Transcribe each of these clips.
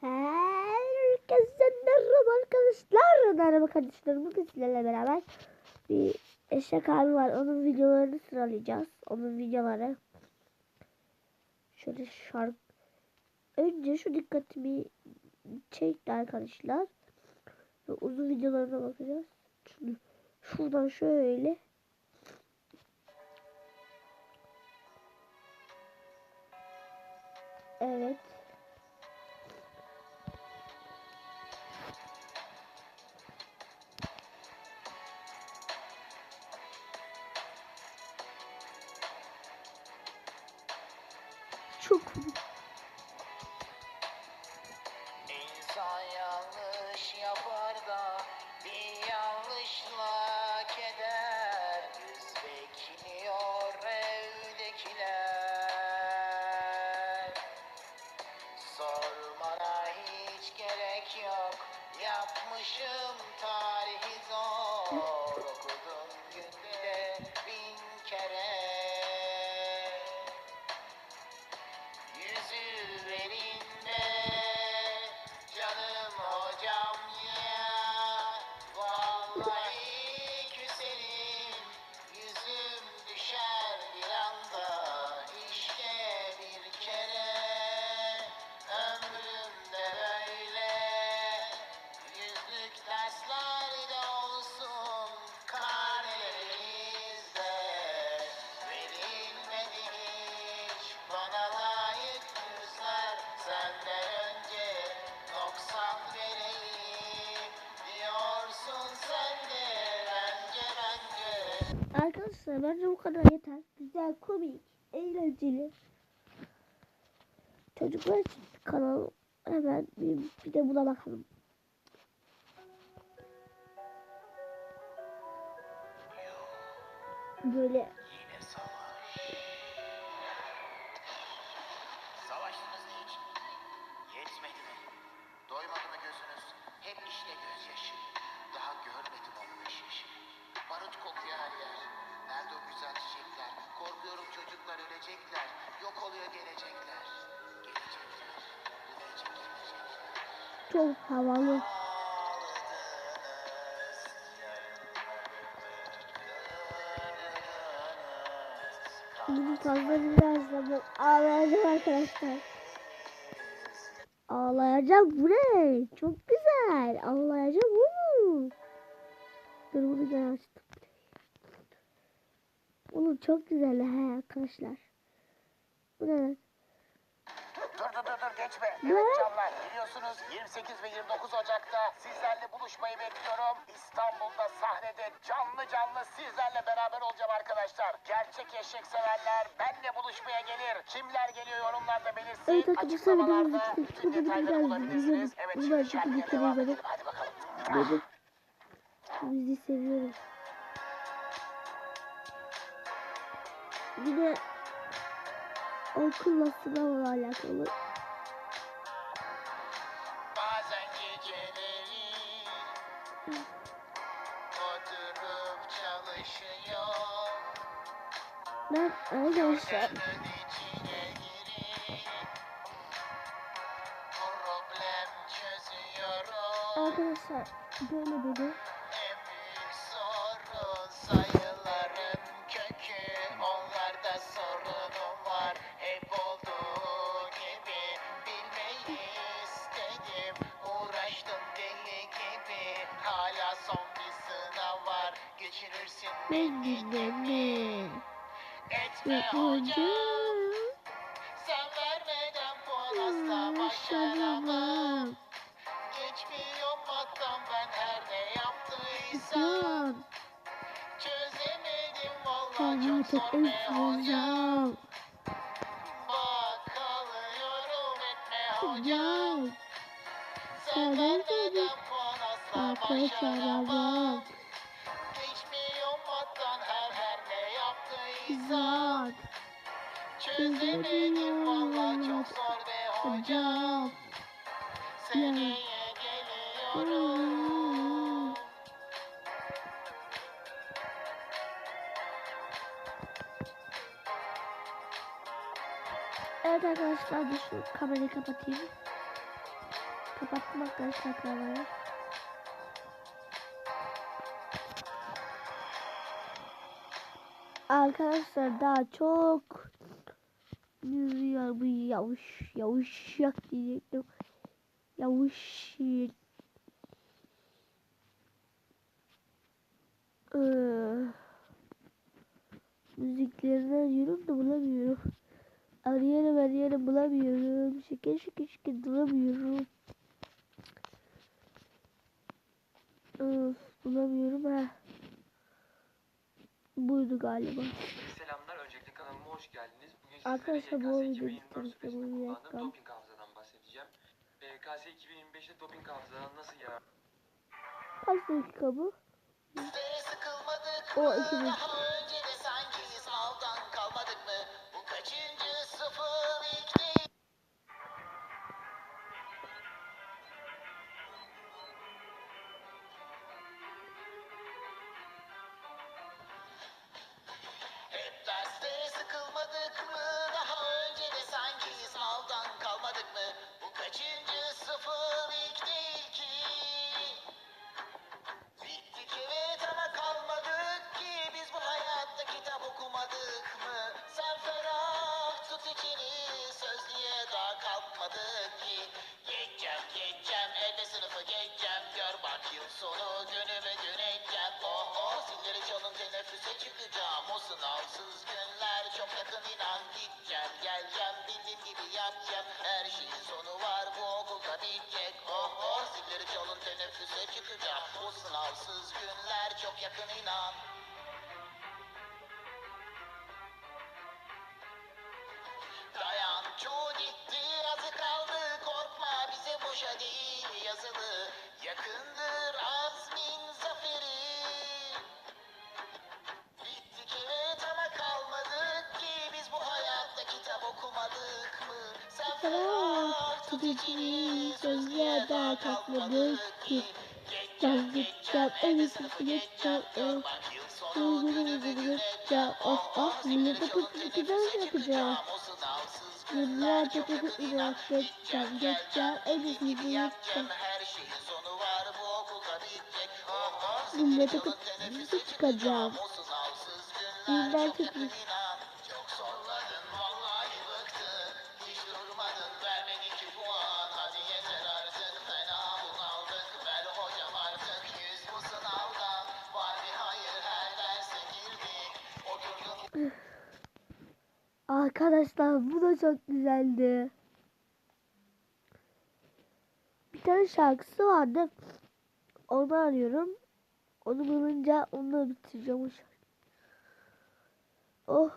Herkese merhaba arkadaşlar. Merhaba kardeşlerim. Bugün sizlerle beraber bir eşek abi var. Onun videolarını sıralayacağız. Onun videoları. Şöyle şarkı. Önce şu dikkatimi çekti arkadaşlar. Uzun videolarına bakacağız. Şunu, şuradan şöyle. Çok İnsan Arkadaşlar bence bu kadar yeter. Güzel, komik, eğlenceli. Çocuklar için kanal hemen bir, bir de buna bakalım. Böyle ölecekler Yok oluyor gelecekler Gelecekler Gelecek gelecekler çok havalı. Bunu fazla biraz da bu ağlayacağım arkadaşlar. Ağlayacağım bu? Çok güzel. Ağlayacağım bu. Dur bunu gene açtım. Oğlum çok güzel he arkadaşlar. Bu ne? lan? Dur dur dur dur geçme. Evet canlar biliyorsunuz 28 ve 29 Ocak'ta sizlerle buluşmayı bekliyorum. İstanbul'da sahnede canlı canlı sizlerle beraber olacağım arkadaşlar. Gerçek eşek severler benle buluşmaya gelir. Kimler geliyor yorumlarda belirsin. Evet arkadaşlar, videomuzu bütün detayları bulabilirsiniz. Evet şimdi şarkıya devam edelim. Hadi bakalım. Dedim. Bizi seviyorum. Bir de okulla sınavla alakalı. Ben arkadaşlar arkadaşlar böyle dedi. Ben dinleme. Etme hocam. Sen vermeden puan asla başaramam. Geçmiyor mattan ben her ne yaptıysam. Çözemedim valla çok zor be hocam. Bak kalıyorum etme hocam. Sen vermeden puan asla başaramam. Çözemedim valla çok zor be. Hocam. Seneye geliyorum. Evet arkadaşlar bir şu kamerayı kapatayım. Kapattım arkadaşlar kamerayı. Arkadaşlar daha çok yürüyor bu yavuş yavuşak diyecektim. Yavuş Ee, müziklerinden arıyorum da bulamıyorum. Arıyorum arıyorum bulamıyorum. Şeker şeker şeker bulamıyorum. Öf, bulamıyorum ha. Buydu galiba. Selamlar. Öncelikle kanalıma hoş geldiniz. Arkadaşlar ee, bu oyun bitirmiştim. Bir dakika. Doping hafızadan bahsedeceğim. Ee, BKS 2025'te doping hafızadan nasıl yarar? Kaç dakika bu? O 2000. bitecek Oh oh zilleri çalın teneffüse çıkacağım. O sınavsız günler çok yakın inan. Dayan çoğu gitti azı kaldı. Korkma bize boşa değil yazılı. Yakındır içini Sözlüğe daha kalkmadık ki Geçeceğim geçeceğim en iyisi geçeceğim güneşeceğim Oh oh millete kutlu güzel yapacağım. Çok yakın geçeceğim geçeceğim en iyisini yapacağım. her şeyin sonu var bu okulda Arkadaşlar bu da çok güzeldi. Bir tane şarkısı vardı. Onu arıyorum. Onu bulunca onu bitireceğim o şarkıyı. Oh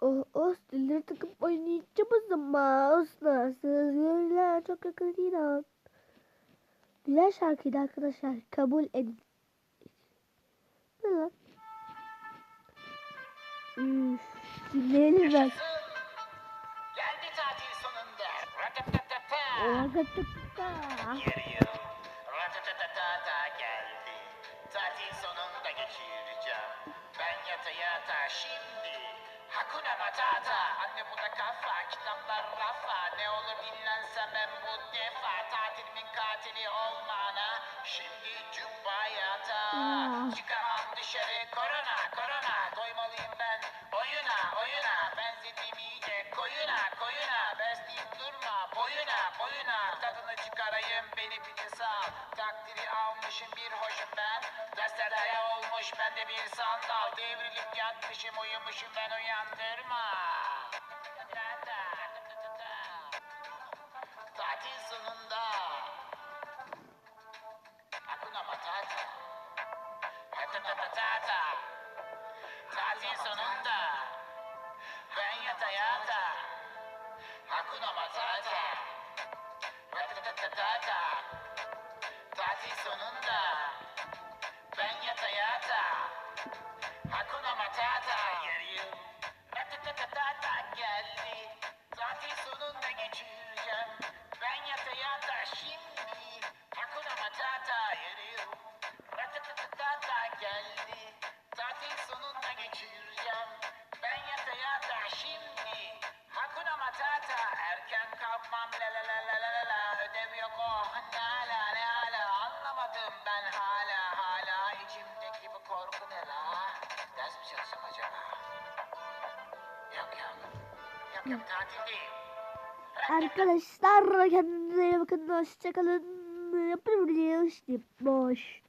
oh oh dilleri takıp oynayacağım o zaman. Osnarsız günler çok yakın inan. Güzel şarkıydı arkadaşlar. Kabul edin. Ne lan? Üf, dinleyelim ben. Yıl. Ratatatata geldi. Tatil sonunda geçireceğim. Ben yata yata şimdi. Hakuna Matata. Anne bu da kafa. Kitaplar rafa. Ne olur dinlensem ben bu defa. Tatilimin katili olmana. Şimdi cübba yata. Ah. Çıkamam dışarı. Korona korona. Takdiri almışım bir hoşum ben. Derslerde olmuş bende bir sandal. Devrilip yatmışım uyumuşum ben uyandırma. Tatil sonunda. Hakuna Matata. Ratatatata. Tatil sonunda. Ben yata yata. Hakuna Matata. Ratatatata. Tatil sonunda. Ben yata yata. Hakuna Matata. Yarı yıl. Ratatatata geldi. Tatil sonunda geçireceğim. Arkadaşlar kendinize iyi bakın. Hoşçakalın. Yapabiliyoruz. Boş.